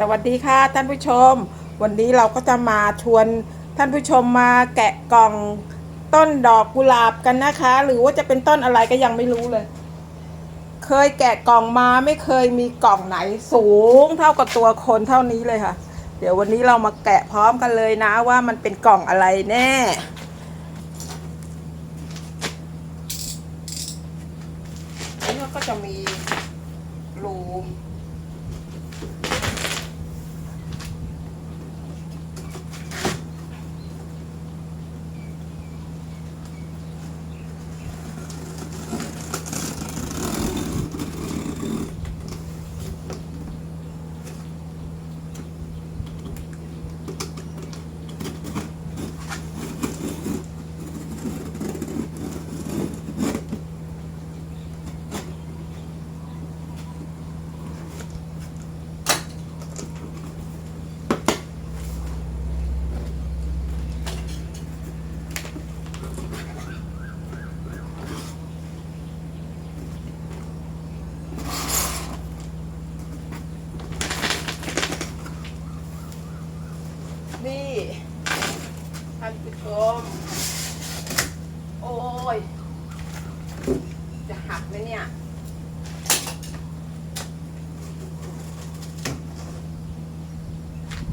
สวัสดีค่ะท่านผู้ชม วันนี้เราก็จะมาชวนท่านผู้ชมมาแกะกล่องต้นดอกกุหลาบกันนะคะ หรือว่าจะเป็นต้นอะไรก็ยังไม่รู้เลย เคยแกะกล่องมาไม่เคยมีกล่องไหนสูงเท่ากับตัวคนเท่านี้เลยค่ะ เดี๋ยววันนี้เรามาแกะพร้อมกันเลยนะว่ามันเป็นกล่องอะไรแน่ อันนี้ก็จะมีรู นี่ ท่านผู้ชม โอ้ย จะหักไหมเนี่ย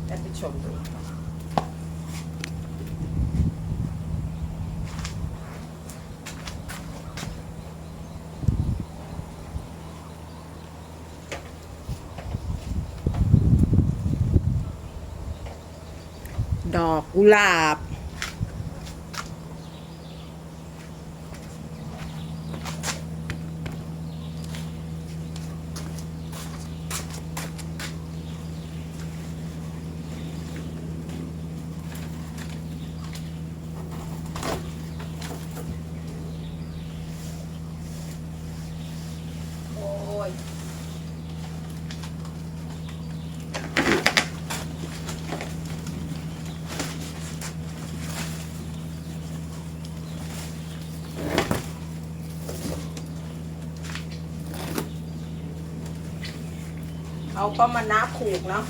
ท่านผู้ชมดูดอกกุหลาบ โอ้ย เขาก็มานับผูกเนาะ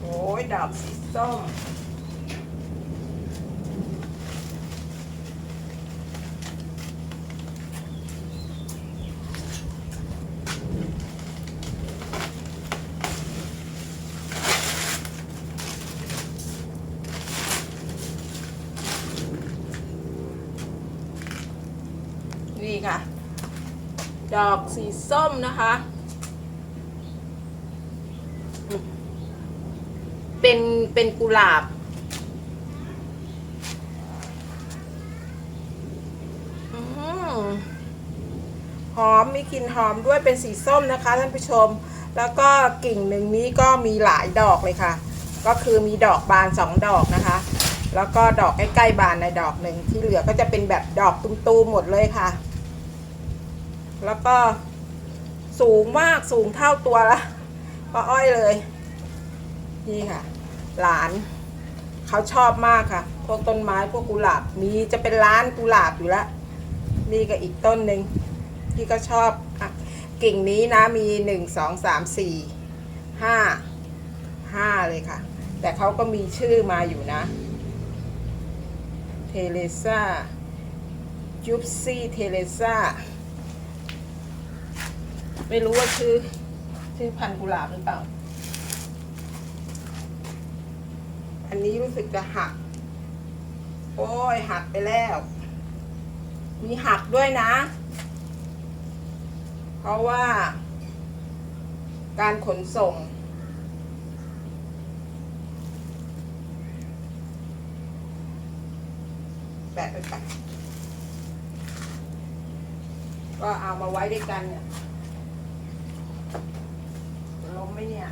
โอ้ยดับสีส้ม นี่ค่ะ ดอกสีส้มนะคะ เป็นเป็นกุหลาบ หอมมีกลิ่นหอมด้วยเป็นสีส้มนะคะท่านผู้ชม แล้วก็กิ่งหนึ่งนี้ก็มีหลายดอกเลยค่ะ ก็คือมีดอกบานสองดอกนะคะ แล้วก็ดอกใกล้ๆบานในดอกหนึ่งที่เหลือก็จะเป็นแบบดอกตุ้มๆหมดเลยค่ะ แล้วก็สูงมากสูงเท่าตัวละป้าอ้อยเลย นี่ค่ะ หลาน เขาชอบมากค่ะ พวกต้นไม้พวกกุหลาบมีจะเป็นร้านกุหลาบอยู่แล้วนี่ก็อีกต้นหนึ่งที่ก็ชอบอกิ่งนี้นะมีหนึ่งสองสามสี่ห้าห้าเลยค่ะ แต่เขาก็มีชื่อมาอยู่นะ เทเลซ่าจุปซี่เทเลซ่า ไม่รู้ว่าชื่อชื่อพันธุ์กุหลาบหรือเปล่า อันนี้รู้สึกจะหัก โอ้ยหักไปแล้ว มีหักด้วยนะ เพราะว่า การขนส่งแปะไปไปก็เอามาไว้ด้วยกันเนี่ย ล้มไหมเนี่ย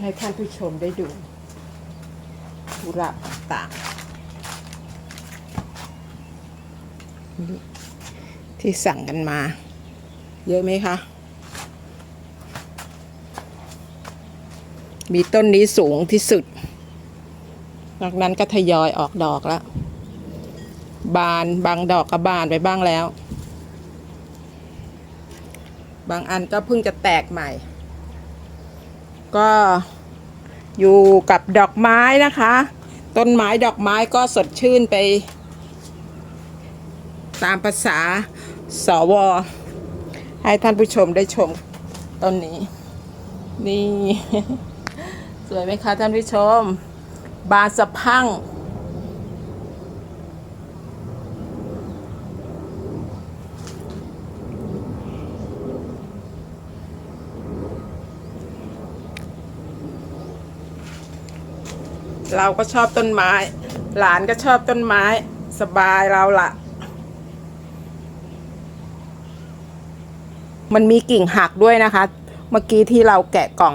ให้ท่านผู้ชมได้ดูกุหลาบต่างๆ ที่สั่งกันมา เยอะไหมคะ มีต้นนี้สูงที่สุด นอกนั้นก็ทยอยออกดอกแล้ว บานบางดอกก็บานไปบ้างแล้ว บางอันก็เพิ่งจะแตกใหม่ ก็อยู่กับดอกไม้นะคะ ต้นไม้ดอกไม้ก็สดชื่นไป ตามภาษาสว ให้ท่านผู้ชมได้ชมต้นนี้ นี่ สวยไหมคะท่านผู้ชม บานสะพังเราก็ชอบต้นไม้ หลานก็ชอบต้นไม้ สบายเราละ มันมีกิ่งหักด้วยนะคะ เมื่อกี้ที่เราแกะกล่อง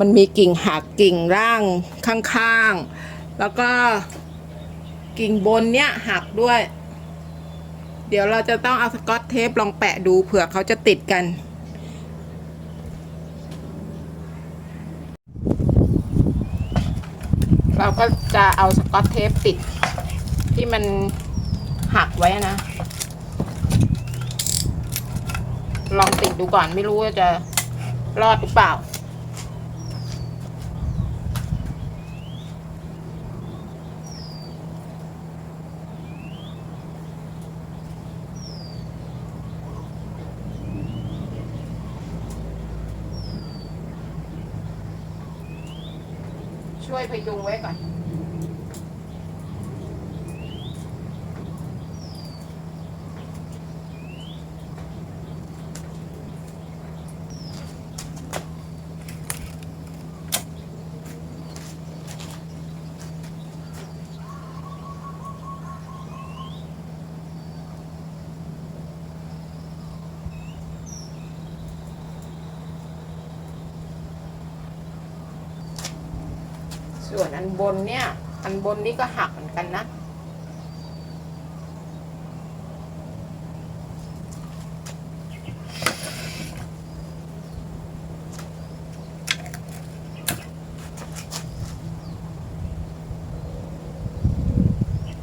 มันมีกิ่งหักกิ่งร่างข้างๆ แล้วก็กิ่งบนเนี้ยหักด้วย เดี๋ยวเราจะต้องเอาสกอตเทปลองแปะดูเผื่อเขาจะติดกันเราก็จะเอาสกอตเทปติดที่มันหักไว้นะ ลองติดดูก่อนไม่รู้ว่าจะรอดหรือเปล่า ช่วยพยุงไว้ก่อน ส่วนอันบนเนี่ย อันบนนี่ก็หักเหมือนกันนะ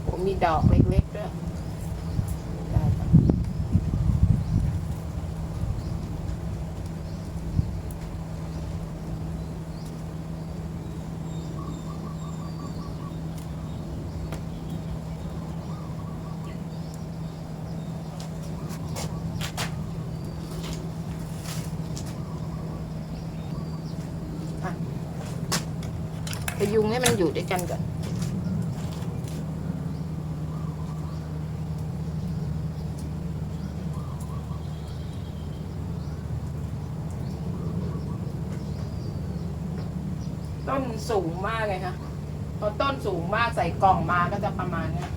ผมมีดอกเล็กๆด้วยได้จ้ะอะพ ยุงให้มันอยู่ด้วยกันก่อน ต้นสูงมากเลยค่ะพอต้นสูงมากใส่กล่องมาก็จะประมาณนี้ย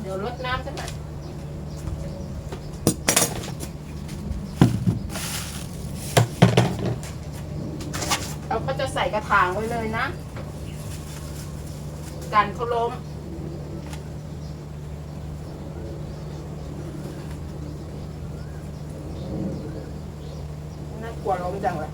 เดี๋ยวลดน้ำสักหน่อยเรา ก็จะใส่กระถางไว้เลยนะ กันเขาล้ม น่ากลัวล้มจังเลย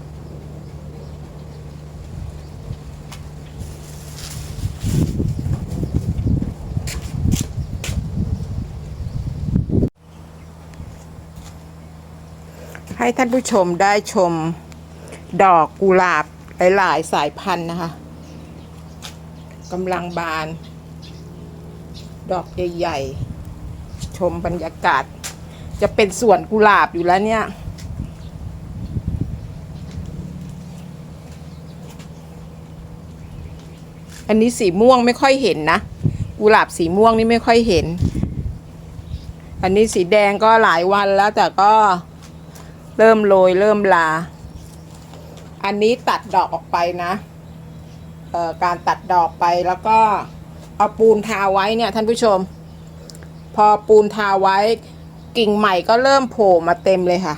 ให้ท่านผู้ชมได้ชมดอกกุหลาบ หลายสายพันธุ์นะคะกำลังบาน ดอกใหญ่ๆ ชมบรรยากาศ จะเป็นสวนกุหลาบอยู่แล้วเนี่ย อันนี้สีม่วงไม่ค่อยเห็นนะ กุหลาบสีม่วงนี่ไม่ค่อยเห็น อันนี้สีแดงก็หลายวันแล้วแต่ก็เริ่มโรยเริ่มลา อันนี้ตัดดอกออกไปนะเอ่อการตัดดอกไปแล้วก็เอาปูนทาไว้เนี่ยท่านผู้ชม พอปูนทาไว้กิ่งใหม่ก็เริ่มโผล่มาเต็มเลยค่ะ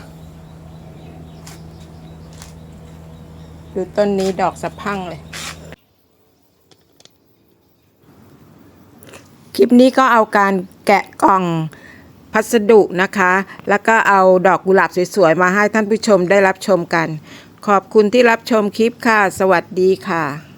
ดูต้นนี้ดอกสะพังเลย คลิปนี้ก็เอาการแกะกล่องพัสดุนะคะ แล้วก็เอาดอกกุหลาบสวยๆ มาให้ท่านผู้ชมได้รับชมกัน ขอบคุณที่รับชมคลิปค่ะ สวัสดีค่ะ